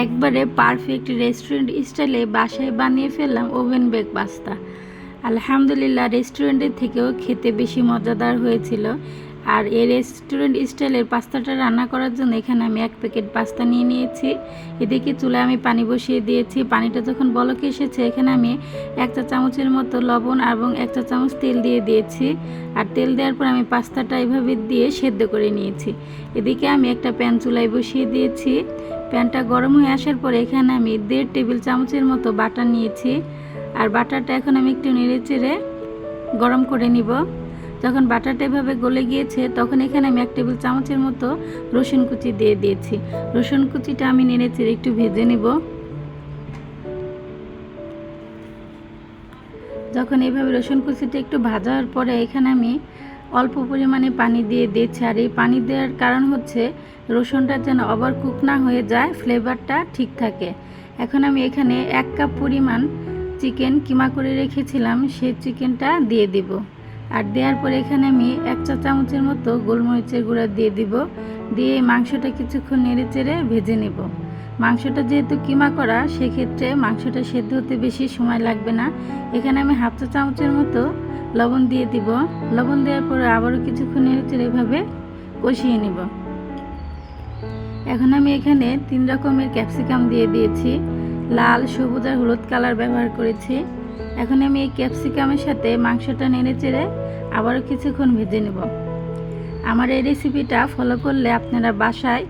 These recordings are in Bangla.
একবারে পারফেক্ট রেস্টুরেন্ট স্টাইলে বাসায় বানিয়ে ফেললাম ওভেন বেক পাস্তা আলহামদুলিল্লাহ রেস্টুরেন্টের থেকেও খেতে বেশি মজাদার হয়েছিল। আর এই রেস্টুরেন্ট স্টাইলের পাস্তাটা রান্না করার জন্য এখানে আমি এক প্যাকেট পাস্তা নিয়ে নিয়েছি। এদিকে চুলায় আমি পানি বসিয়ে দিয়েছি। পানিটা যখন বলকে এসেছে, এখানে আমি এক চা চামচের মতো লবণ এবং এক চা চামচ তেল দিয়ে দিয়েছি। আর তেল দেওয়ার পর আমি পাস্তাটা এইভাবে দিয়ে সেদ্ধ করে নিয়েছি। এদিকে আমি একটা প্যান চুলায় বসিয়ে দিয়েছি। প্যানটা গরম হয়ে আসার পরে এখানে আমি দেড় টেবিল চামচের মতো বাটার নিয়েছি। আর বাটারটা এখন আমি একটু নেড়ে চেড়ে গরম করে নিব। যখন বাটারটা এভাবে গলে গিয়েছে, তখন এখানে আমি এক টেবিল চামচের মতো রসুন কুচি দিয়ে দিয়েছি। রসুন কুচিটা আমি নেড়ে চেড়ে একটু ভেজে নিব। যখন এইভাবে রসুন কুচিটা একটু ভাজার পরে এখানে আমি অল্প পরিমাণে পানি দিয়ে দিয়েছি আর এই পানি দেওয়ার কারণ হচ্ছে রসুনটা যেন ওভার কুক না হয়ে যায়, ফ্লেভারটা ঠিক থাকে। এখন আমি এখানে এক কাপ পরিমাণ চিকেন কিমা করে রেখেছিলাম, সেই চিকেনটা দিয়ে দিব। আর দেওয়ার পরে এখানে আমি এক চা চামচের মতো গোলমরিচের গুঁড়া দিয়ে দিব। দিয়ে মাংসটা কিছুক্ষণ নেড়ে চেড়ে ভেজে নেব। মাংসটা যেহেতু কিমা করা, সেক্ষেত্রে মাংসটা সেদ্ধ হতে বেশি সময় লাগবে না। এখানে আমি হাফ চা চামচের মতো লবণ দিয়ে দিব। লবণ দেওয়ার পরে আবারও কিছুক্ষণ নেড়ে চেড়ে এভাবে কষিয়ে নিব। এখন আমি এখানে তিন রকমের ক্যাপসিকাম দিয়ে দিয়েছি। লাল, সবুজ আর হলুদ কালার ব্যবহার করেছি। এখন আমি এই ক্যাপসিকামের সাথে মাংসটা নেড়ে চেড়ে আবারও কিছুক্ষণ ভেজে নেব। আমার এই রেসিপিটা ফলো করলে আপনারা বাসায়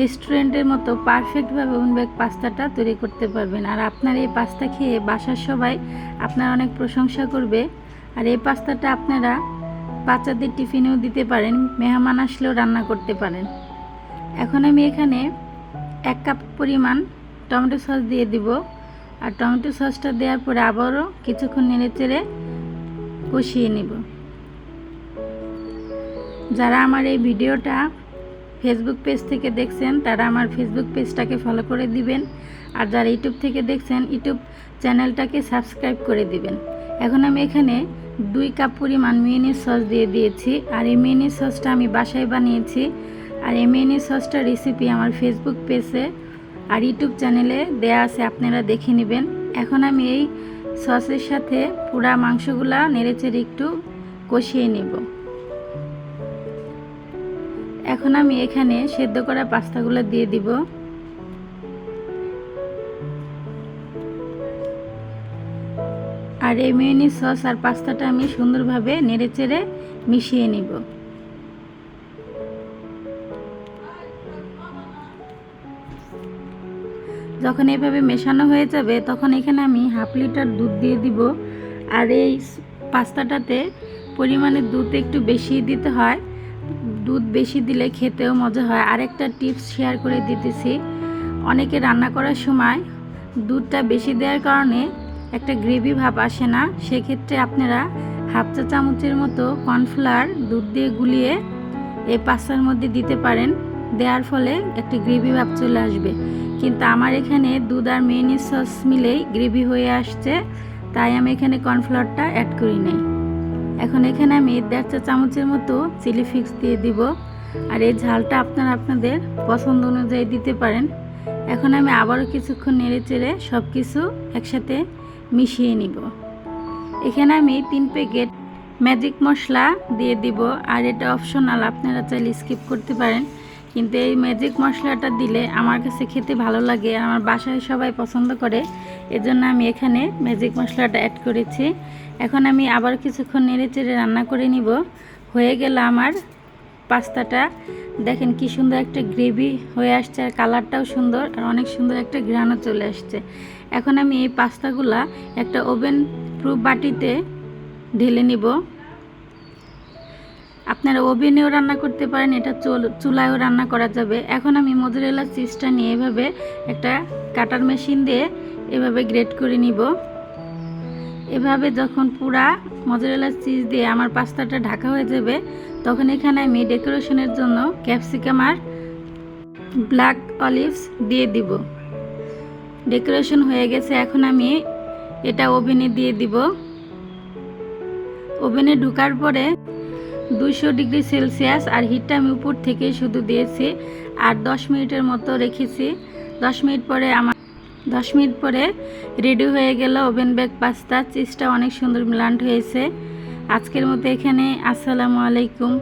রেস্টুরেন্টের মতো পারফেক্টভাবে উনবেগ পাস্তাটা তৈরি করতে পারবেন। আর আপনার এই পাস্তা খেয়ে বাসার সবাই আপনার অনেক প্রশংসা করবে। আর এই পাস্তাটা আপনারা বাচ্চাদের টিফিনেও দিতে পারেন, মেহমান আসলেও রান্না করতে পারেন। এখন আমি এখানে এক কাপ পরিমাণ টমেটো সস দিয়ে দিব। আর টমেটো সসটা দেওয়ার পরে আবারও কিছুক্ষণ নেড়ে চেড়ে কষিয়ে নেব। যারা আমার এই ভিডিওটা ফেসবুক পেজ থেকে দেখছেন, তারা আমার ফেসবুক পেজটাকে ফলো করে দিবেন। আর যারা ইউটিউব থেকে দেখছেন ইউটিউব চ্যানেলটাকে সাবস্ক্রাইব করে দিবেন। এখন আমি এখানে দুই কাপ পরিমাণ মিউনিস সস দিয়ে দিয়েছি। আর এই মিউনিস সসটা আমি বাসায় বানিয়েছি। আর এই মিউনিস সসটা রেসিপি আমার ফেসবুক পেজে আর ইউটিউব চ্যানেলে দেয়া আছে, আপনারা দেখে নেবেন। এখন আমি এই সসের সাথে পুরা মাংসগুলা নেড়েচেড়ে একটু কষিয়ে নেব। এখন আমি এখানে সেদ্ধ করা পাস্তাগুলো দিয়ে দিব। আর এই মেয়নি সস আর পাস্তাটা আমি সুন্দরভাবে নেড়েচেড়ে মিশিয়ে নিব। যখন এভাবে মেশানো হয়ে যাবে, তখন এখানে আমি হাফ লিটার দুধ দিয়ে দিব। আর এই পাস্তাটাতে পরিমাণে দুধ একটু বেশি দিতে হয়। দুধ বেশি দিলে খেতেও মজা হয়। আরেকটা টিপস শেয়ার করে দিতেছি। অনেকে রান্না করার সময় দুধটা বেশি দেওয়ার কারণে একটা গ্রেভি ভাব আসে না। সেক্ষেত্রে আপনারা হাফ চা চামচের মতো কর্নফ্লাওয়ার দুধ দিয়ে গুলিয়ে এই পাস্তার মধ্যে দিতে পারেন। দেওয়ার ফলে একটা গ্রেভি ভাব চলে আসবে। কিন্তু আমার এখানে দুধ আর মেয়নিজ সস মিলেই গ্রেভি হয়ে আসছে। তাই আমি এখানে কর্নফ্লাওয়ারটা অ্যাড করি নাই। এখন এখানে আমি দেড় চা চামচের মতো চিলি ফিক্স দিয়ে দিব। আর এই ঝালটা আপনারা আপনাদের পছন্দ অনুযায়ী দিতে পারেন। এখন আমি আবারও কিছুক্ষণ নেড়ে চেড়ে সব কিছু একসাথে মিশিয়ে নিব। এখানে আমি তিন প্যাকেট ম্যাজিক মশলা দিয়ে দিব। আর এটা অপশনাল, আপনারা চাইলে স্কিপ করতে পারেন। কিন্তু এই ম্যাজিক মশলাটা দিলে আমার কাছে খেতে ভালো লাগে, আমার বাসায় সবাই পছন্দ করে, এজন্য আমি এখানে ম্যাজিক মশলাটা অ্যাড করেছি। এখন আমি আবার কিছুক্ষণ নেড়ে চেড়ে রান্না করে নিব। হয়ে গেল আমার পাস্তাটা। দেখেন কি সুন্দর একটা গ্রেভি হয়ে আসছে আর কালারটাও সুন্দর আর অনেক সুন্দর একটা ঘ্রাণও চলে আসছে। এখন আমি এই পাস্তাগুলা একটা ওভেন প্রুফ বাটিতে ঢেলে নিব। আপনারা ওভেনেও রান্না করতে পারেন, এটা চুলায়ও রান্না করা যাবে। এখন আমি মজুরেলা চিজটা নিয়ে এভাবে একটা কাটার মেশিন দিয়ে এভাবে গ্রেট করে নিব। এভাবে যখন পুরা মজুরেলা চিজ দিয়ে আমার পাস্তাটা ঢাকা হয়ে যাবে, তখন এখানে আমি ডেকোরেশনের জন্য ক্যাপসিকাম আর ব্ল্যাক অলিভস দিয়ে দিব। ডেকোরেশন হয়ে গেছে, এখন আমি এটা ওভেনে দিয়ে দিব। ওভেনে ঢুকার পরে দুইশো ডিগ্রি সেলসিয়াস আর হিটটা আমি উপর থেকে শুধু দিয়েছি আর দশ মিনিটের মতো রেখেছি। দশ মিনিট পরে আমার দশ মিনিট পরে রেডি হয়ে গেল ওভেন বেক পাস্তা চিজটা অনেক সুন্দর ব্লান্ড হয়েছে। আজকের মতো এখানে। আসসালামু আলাইকুম।